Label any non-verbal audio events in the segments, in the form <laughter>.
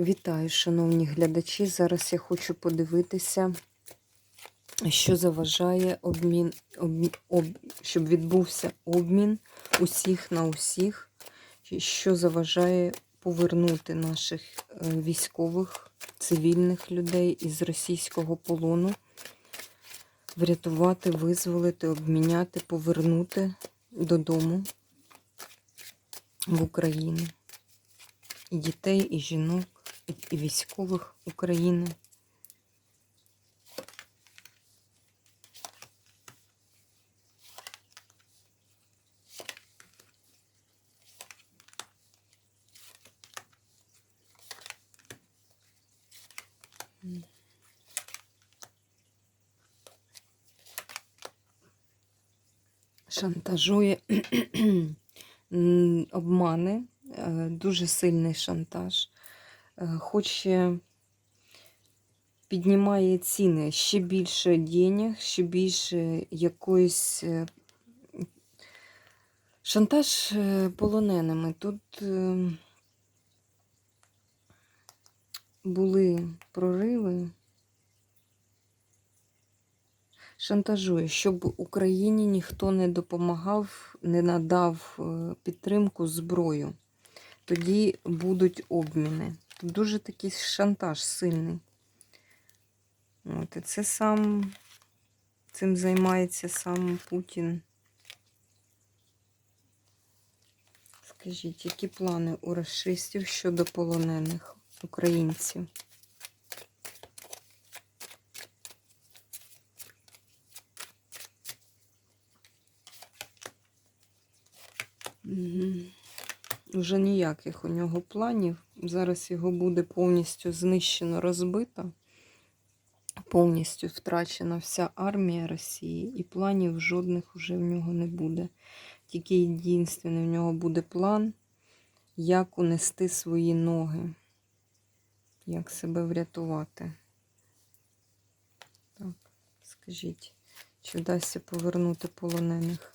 Вітаю, шановні глядачі. Зараз я хочу подивитися, що заважає обмін, обмі- об, щоб відбувся обмін усіх на усіх, що заважає повернути наших е, військових, цивільних людей із російського полону, врятувати, визволити, обміняти, повернути додому в Україну. І дітей, і жінок, і, військових України. Шантажує <clears throat> обмани, е, дуже сильний шантаж. Е, Хоче піднімає ціни ще більше денег, ще більше якоїсь е, шантаж е, полоненими. Тут були прориви. Шантажує, щоб Україні ніхто не допомагав, не надав підтримку зброю. Тоді будуть обміни. Тут дуже такий шантаж сильний. От, і це сам цим займається сам Путін. Скажіть, які плани у расистів щодо полонених українців? Угу. Уже ніяких у нього планів. Зараз його буде повністю знищено, розбито, повністю втрачена вся армія Росії, і планів жодних уже в нього не буде. Тільки єдинственний в нього буде план, як унести свої ноги, як себе врятувати. Так, скажіть, чи вдасться повернути полонених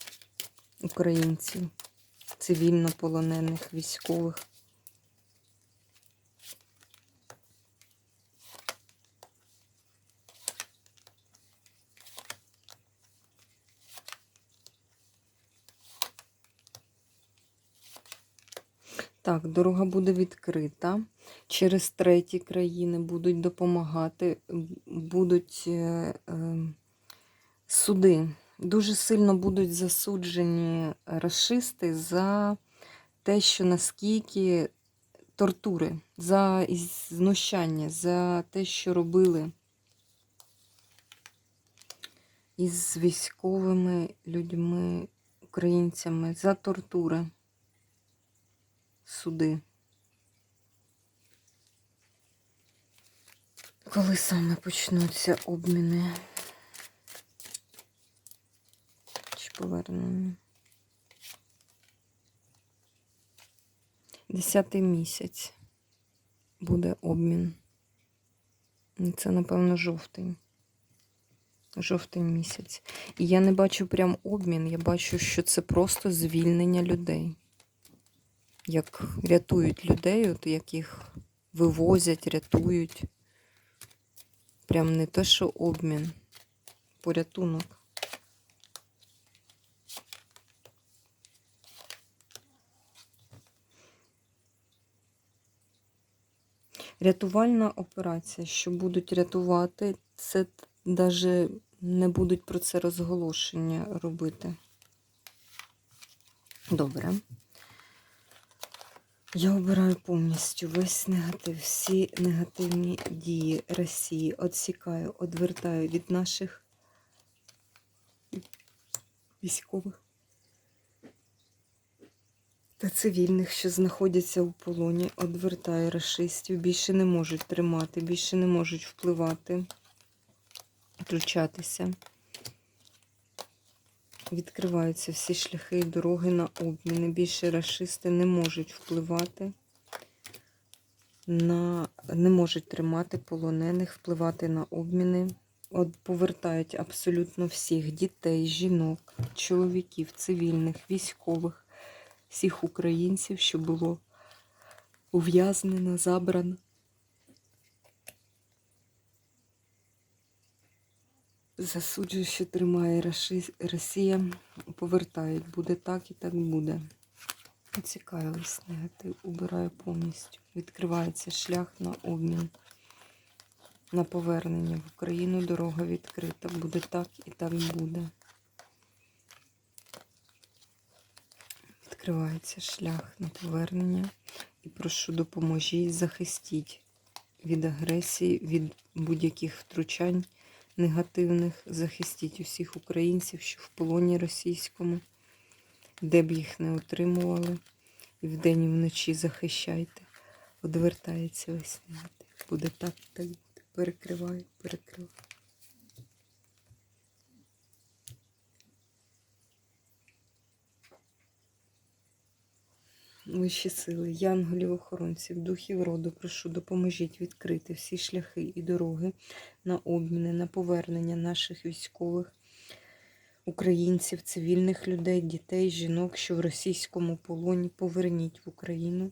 українців? цивільно полонених військових. Так, дорога буде відкрита. Через треті країни будуть допомагати, будуть е, е, суди дуже сильно будуть засуджені расисти за те, що наскільки тортури, за знущання, за те, що робили із військовими людьми, українцями, за тортури, суди. Коли саме почнуться обміни? Чи повернення. Десятий місяць буде обмін. Це, напевно, жовтень. Жовтень місяць. І я не бачу прям обмін, я бачу, що це просто звільнення людей. Як рятують людей, от яких вивозять, рятують. Прям не те, що обмін, порятунок. Рятувальна операція, що будуть рятувати, це навіть не будуть про це розголошення робити. Добре. Я обираю повністю весь негатив, всі негативні дії Росії. Відсікаю, відвертаю від наших військових та цивільних, що знаходяться у полоні, одвертає расистів, більше не можуть тримати, більше не можуть впливати, включатися. Відкриваються всі шляхи і дороги на обміни. Більше расисти не можуть впливати, на, не можуть тримати полонених, впливати на обміни. От повертають абсолютно всіх дітей, жінок, чоловіків, цивільних, військових всіх українців, що було ув'язнено, забрано, Засуджую, що тримає Росія. Повертають. Буде так і так буде. Цікавилась негатив. Убираю повністю. Відкривається шлях на обмін. На повернення в Україну дорога відкрита. Буде так і так буде. Відкривається шлях на повернення. І прошу допоможіть, захистіть від агресії, від будь-яких втручань негативних. Захистіть усіх українців, що в полоні російському, де б їх не отримували. І вдень і вночі захищайте. Одвертається весь негатив. Буде так, так буде. Перекриваю, перекриваю. Вищі сили, янголів, охоронців, духів роду, прошу, допоможіть відкрити всі шляхи і дороги на обміни, на повернення наших військових, українців, цивільних людей, дітей, жінок, що в російському полоні. Поверніть в Україну.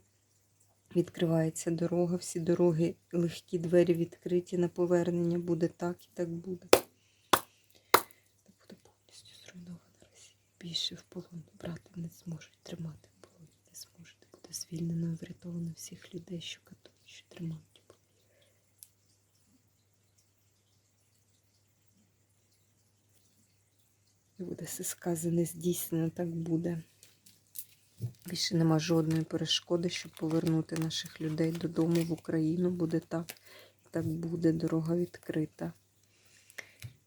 Відкривається дорога, всі дороги, легкі двері відкриті на повернення. Буде так і так буде. Та буде повністю зруйнована Росія. Більше в полон брати не зможуть тримати Звільнено і врятовано всіх людей, що катують, що тримають. Буде все сказане, здійснено, так буде. Більше нема жодної перешкоди, щоб повернути наших людей додому в Україну. Буде так, так буде, дорога відкрита.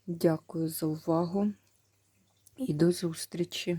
Дякую за увагу і до зустрічі!